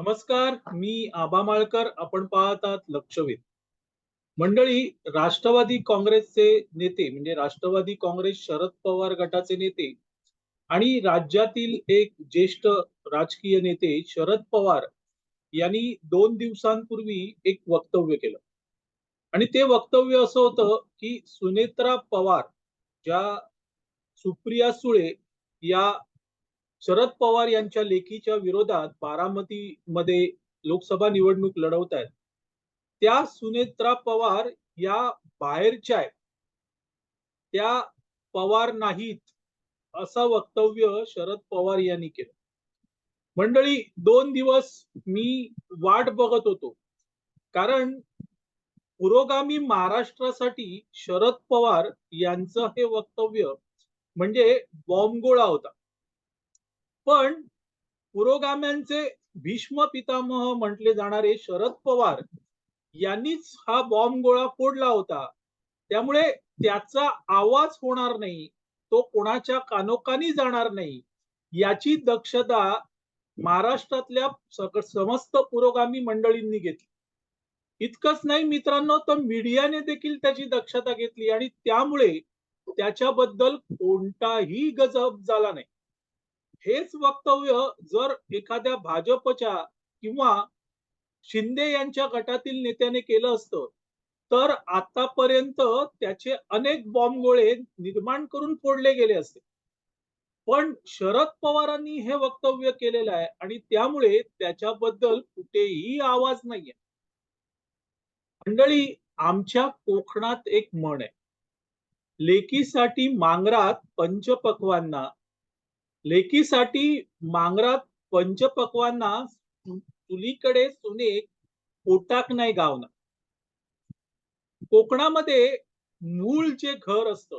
नमस्कार मी आबा माळकर आपण पाहतात लक्षवेध. मंडळी राष्ट्रवादी काँग्रेसचे नेते म्हणजे राष्ट्रवादी काँग्रेस शरद पवार गटाचे नेते आणि राज्यातील एक ज्येष्ठ राजकीय नेते शरद पवार यांनी दोन दिवसांपूर्वी एक वक्तव्य केलं. आणि ते वक्तव्य असं होतं की सुनेत्रा पवार ज्या सुप्रिया सुळे या शरद पवार यांच्या लेखीच्या विरोधात बारामती मध्ये लोकसभा निवडणूक लढवत आहेत त्या सुनेत्रा पवार या बाहेरच्या आहेत. त्या पवार नाहीत असं वक्तव्य शरद पवार यांनी केलं. मंडळी दोन दिवस मी वाट बघत होतो. कारण पुरोगामी महाराष्ट्रासाठी शरद पवार यांचं हे वक्तव्य म्हणजे बॉम्बगोळा होता. पण पुरोगाम्यांचे भीष्म पितामह म्हटले जाणारे शरद पवार यांनीच हा बॉम्ब गोळा फोडला होता. त्यामुळे त्याचा आवाज होणार नाही तो कोणाच्या कानोकानी जाणार नाही याची दक्षता महाराष्ट्रातल्या समस्त पुरोगामी मंडळींनी घेतली. इतकंच नाही मित्रांनो तर मीडियाने देखील त्याची दक्षता घेतली आणि त्यामुळे त्याच्याबद्दल कोणताही गजब झाला नाही. हेच वक्तव्य जर एखाद्या भाजपच्या किंवा शिंदे यांच्या गटातील नेत्याने केलं असतं तर आतापर्यंत त्याचे अनेक बॉम्बगोळे निर्माण करून फोडले गेले असते. पण शरद पवारांनी हे वक्तव्य केलेलं आहे आणि त्यामुळे त्याच्याबद्दल कुठेही आवाज नाहीये. मंडळी आमच्या कोकणात एक म्हण आहे. लेकीसाठी मांगरात पंचपक्वांना लेकीसाठी मांगरात पंचपक्वांना चुलीकडे सुने पोटाक नाही गावना. कोकणामध्ये मूळ जे घर असत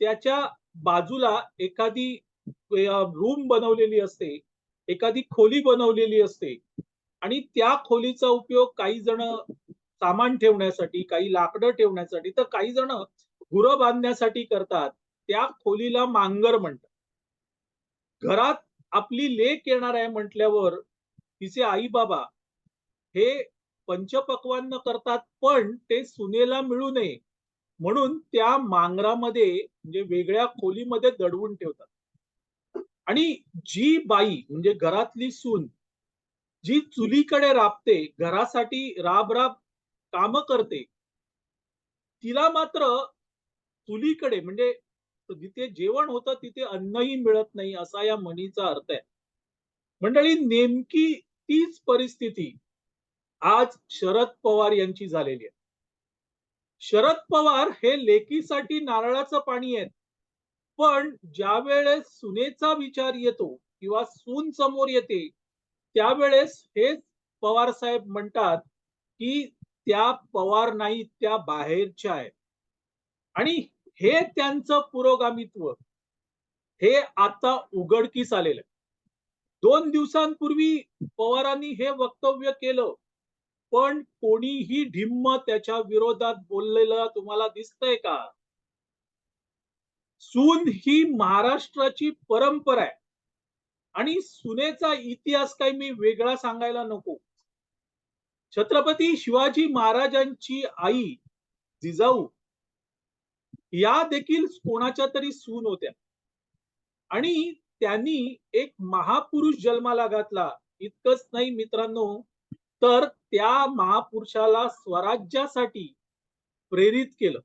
त्याच्या बाजूला एखादी रूम बनवलेली असते एखादी खोली बनवलेली असते आणि त्या खोलीचा उपयोग काही जण सामान ठेवण्यासाठी काही लाकडं ठेवण्यासाठी तर काही जण घुरं बांधण्यासाठी करतात. त्या खोलीला मांगर म्हणतात. घरात आपली लेक येणार आहे म्हटल्यावर तिचे आई बाबा हे पंचपक्वान्न करतात पण ते सुनेला मिळू नये. म्हणून त्या मांगरामध्ये म्हणजे वेगळ्या खोलीमध्ये दडवून ठेवतात. आणि जी बाई म्हणजे घरातली सून जी चुलीकडे राबते घरासाठी राब राब काम करते तिला मात्र चुलीकडे म्हणजे जिथे जेवण होतं तिथे अन्नही मिळत नाही असा या म्हणीचा अर्थ आहे. मंडळी नेमकी तीच परिस्थिती आज शरद पवार यांची झालेली आहे. शरद पवार हे लेकीसाठी नारळाचं पाणी आहेत. पण ज्या वेळेस सुनेचा विचार येतो किंवा सून समोर येते त्यावेळेस हेच पवार साहेब म्हणतात की त्या पवार नाही त्या बाहेरच्या आहेत. आणि हे त्यांचं पुरोगामित्व. हे आता उघडकीस आलेलं आहे. दोन दिवसांपूर्वी पवारांनी हे वक्तव्य केलं पण कोणीही ढिम्म त्याच्या विरोधात बोललेलं तुम्हाला दिसतंय का? सून ही महाराष्ट्राची परंपरा आहे. आणि सुनेचा इतिहास काही मी वेगळा सांगायला नको. छत्रपती शिवाजी महाराजांची आई जिजाऊ या देखील कोणाच्या तरी सून होत्या. आणि त्यांनी एक महापुरुष जन्माला घातला. इतकंच नाही मित्रांनो तर त्या महापुरुषाला स्वराज्यासाठी प्रेरित केलं.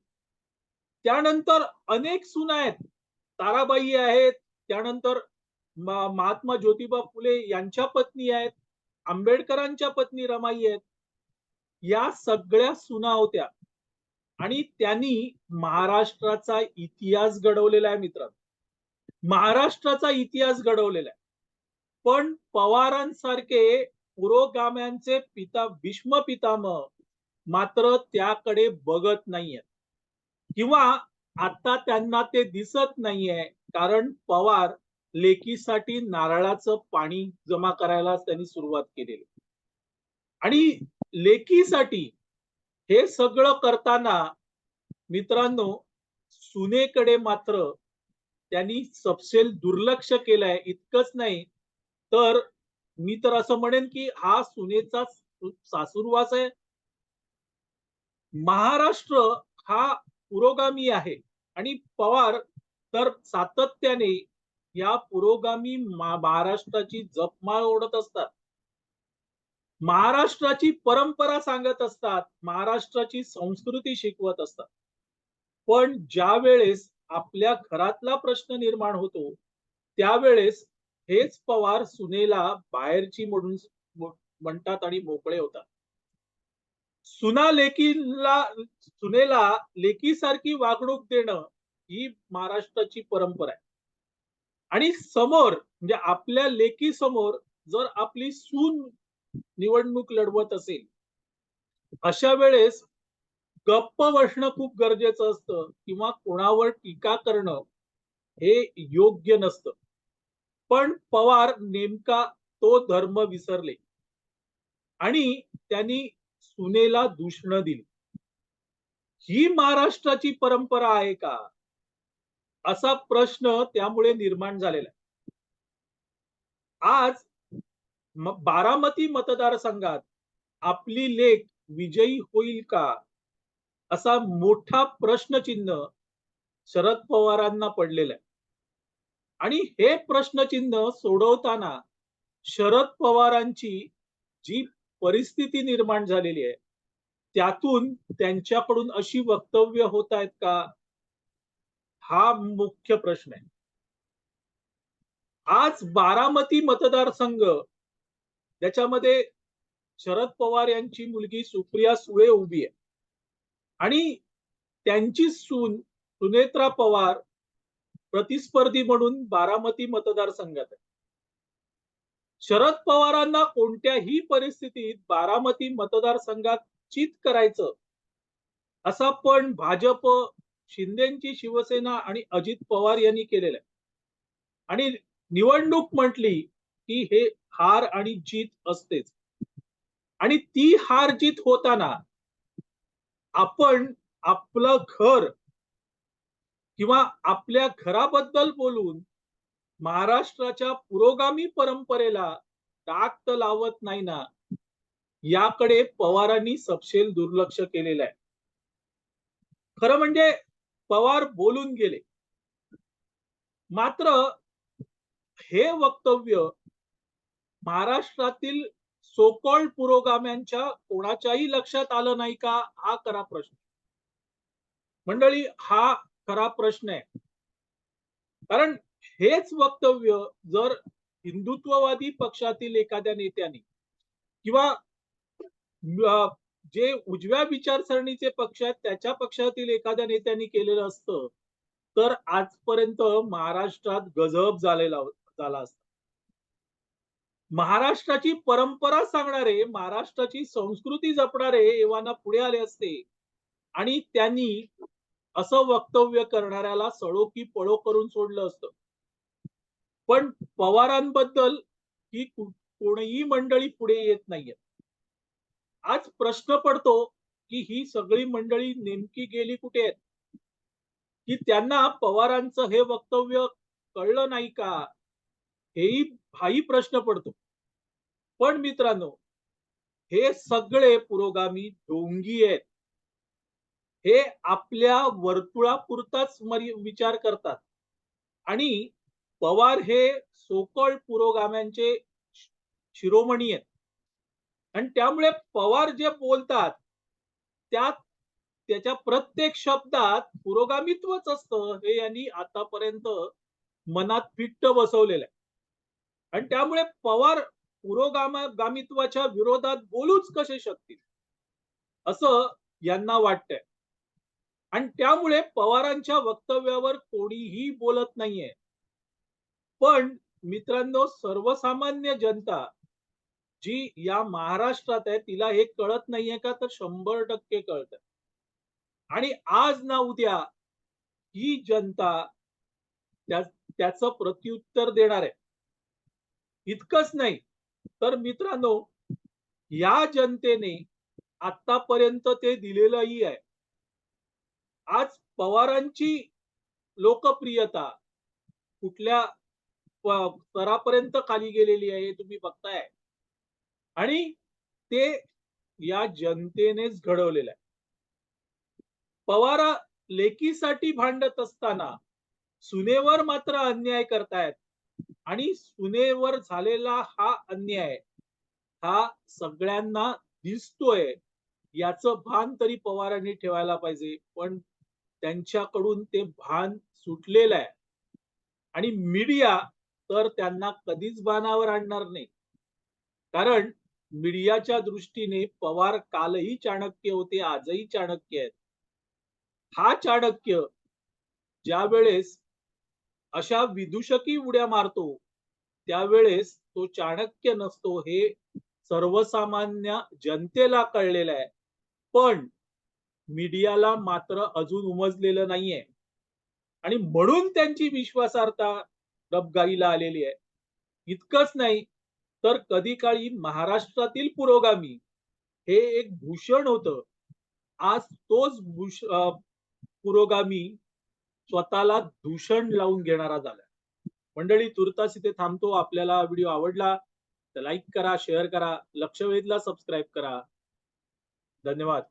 त्यानंतर अनेक सुना आहेत. ताराबाई आहेत. त्यानंतर महात्मा ज्योतिबा फुले यांच्या पत्नी आहेत. आंबेडकरांच्या पत्नी रमाई आहेत. या सगळ्या सुना होत्या. आणि त्यांनी महाराष्ट्राचा इतिहास घडवलेला आहे मित्रांनो. महाराष्ट्राचा इतिहास घडवलेला आहे. पण पवारांसारखे पुरोगाम्यांचे पिता भीष्म पितामह मात्र त्याकडे बघत नाहीयेत. किंवा आता त्यांना ते दिसत नाहीये कारण पवार लेकीसाठी नारळाचं पाणी जमा करायला त्यांनी सुरुवात केलेली. आणि लेकीसाठी हे सगळं करताना मित्रांनो सुनेकडे मात्र त्यांनी सपशेल दुर्लक्ष केलंय इतकंच नाही. तर मी तर असं म्हणेन की हा सुनेचा सासुरवास आहे. महाराष्ट्र हा पुरोगामी आहे. आणि पवार तर सातत्याने या पुरोगामी महाराष्ट्राची जपमाळ ओढत असतात. महाराष्ट्राची परंपरा सांगत असतात महाराष्ट्राची संस्कृती शिकवत असतात. पण ज्या वेळेस आपल्या घरातला प्रश्न निर्माण होतो त्यावेळेस हेच पवार सुनेला बाहेरची म्हणून म्हणतात आणि मोकळे होतात. सुना लेकीला सुनेला लेकीसारखी वागणूक देणं ही महाराष्ट्राची परंपरा आहे. आणि समोर म्हणजे आपल्या लेकी समोर जर आपली सून निवडणूक लढवत असेल. अशा वेळेस गप्प बसणं खूप गरजेचं असतं किंवा कोणावर टीका करणं हे योग्य नसतं. पण पवार नेमका तो धर्म विसरले. आणि त्यांनी सुनेला दूषण दिली. ही महाराष्ट्राची परंपरा आहे का? असा प्रश्न त्यामुळे निर्माण झालेला आहे. आज बारामती मतदारसंघात आपली लेख विजयी होईल का? असा मोठा प्रश्नचिन्ह शरद पवारांना पडलेला आहे. आणि हे प्रश्नचिन्ह सोडवताना शरद पवारांची जी परिस्थिती निर्माण झालेली आहे त्यातून त्यांच्याकडून अशी वक्तव्य होत आहेत का? हा मुख्य प्रश्न आहे. आज बारामती मतदारसंघ त्याच्यामध्ये शरद पवार यांची मुलगी सुप्रिया सुळे उभी आहे. आणि त्यांची सून सुनेत्रा पवार प्रतिस्पर्धी म्हणून बारामती मतदारसंघात आहे. शरद पवारांना कोणत्याही परिस्थितीत बारामती मतदारसंघात चित करायचं असा पण भाजप शिंदेची शिवसेना आणि अजित पवार यांनी केलेला आहे. आणि निवडणूक म्हटली की हे हार आणि जीत असतेच. आणि ती हार जीत होताना आपण आपलं घर किंवा आपल्या घराबद्दल बोलून महाराष्ट्राच्या पुरोगामी परंपरेला ताक तर लावत नाही ना याकडे पवारांनी सपशेल दुर्लक्ष केलेलं आहे. खरं म्हणजे पवार बोलून गेले. मात्र हे वक्तव्य महाराष्ट्रातील सोकॉल्ड पुरोगाम्यांच्या कोणाच्याही लक्षात आलं नाही का? हा खरा प्रश्न. मंडळी हा खरा प्रश्न आहे. कारण हेच वक्तव्य जर हिंदुत्ववादी पक्षातील एखाद्या नेत्याने किंवा जे उजव्या विचारसरणीचे पक्ष आहेत त्याच्या पक्षातील एखाद्या नेत्यांनी केलेलं असतं तर आजपर्यंत महाराष्ट्रात गजब झालेला झाला असता. महाराष्ट्राची परंपरा सांगणारे महाराष्ट्राची संस्कृती जपणारे एव्हाना पुढे आले असते. आणि त्यांनी असं वक्तव्य करणाऱ्याला सळो की पळो करून सोडलं असतं. पण पवारांबद्दल ही कोणीही मंडळी पुढे येत नाहीये. आज प्रश्न पडतो की ही सगळी मंडळी नेमकी गेली कुठे आहेत? की त्यांना पवारांचं हे वक्तव्य कळलं नाही का? हेही हाही प्रश्न पडतो. पण मित्रांनो हे सगळे पुरोगामी ढोंगी आहेत. हे आपल्या वर्तुळापुरताच विचार करतात. आणि पवार हे सोकळ पुरोगाम्यांचे शिरोमणी आहेत. आणि त्यामुळे पवार जे बोलतात त्यात त्याच्या प्रत्येक शब्दात पुरोगामित्वच असतं हे यांनी आतापर्यंत मनात फिट्ट बसवलेलं आहे. आणि त्यामुळे पवार पुरोगामित्वाच्या विरोधात बोलूच कसे शकतील? असं यांना वाटतंय. आणि त्यामुळे पवारांच्या वक्तव्यावर कोणीही बोलत नाहीये. पण मित्रांनो सर्वसामान्य जनता जी या महाराष्ट्रात आहे तिला हे कळत नाहीये का? तर शंभर टक्के कळत आणि आज ना उद्या ही जनता त्या- त्याचं प्रत्युत्तर देणार आहे. इतकंच नाही तर मित्रांनो या जनतेने आतापर्यंत ते दिलेलंही आहे. आज पवारांची लोकप्रियता कुठल्या स्तरापर्यंत खाली गेलेली आहे हे तुम्ही बघताय. आणि ते या जनतेनेच घडवलेलं आहे. पवार लेकीसाठी भांडत असताना सुनेवर मात्र अन्याय करतायत. आणि सुनेवर झालेला हा अन्याय हा सगळ्यांना दिसतोय याचं भान तरी पवारांनी ठेवायला पाहिजे पण त्यांच्याकडून ते भान सुटलेलं आहे. आणि मीडिया तर त्यांना कधीच भानावर आणणार नाही. कारण मीडियाच्या दृष्टीने पवार कालही चाणक्य होते आजही चाणक्य आहेत. हा चाणक्य ज्या वेळेस अशा विदूषकी उड्या मारतो त्यावेळेस तो चाणक्य नसतो हे सर्वसामान्य जनतेला कळलेलं आहे. पण मीडियाला मात्र अजून उमजलेलं नाहीये. आणि म्हणून त्यांची विश्वासार्हता डबगाईला आलेली आहे. इतकंच नाही तर कधी काळी महाराष्ट्रातील पुरोगामी हे एक भूषण होत. आज तोच भूष अं, पुरोगामी स्वतःला दूषण लावून घेणारा झाला मंडळी तुर्तास इथे थांबतो. आपल्याला व्हिडिओ आवडला तर लाईक करा शेअर करा लक्ष वेधला सबस्क्राईब करा. धन्यवाद.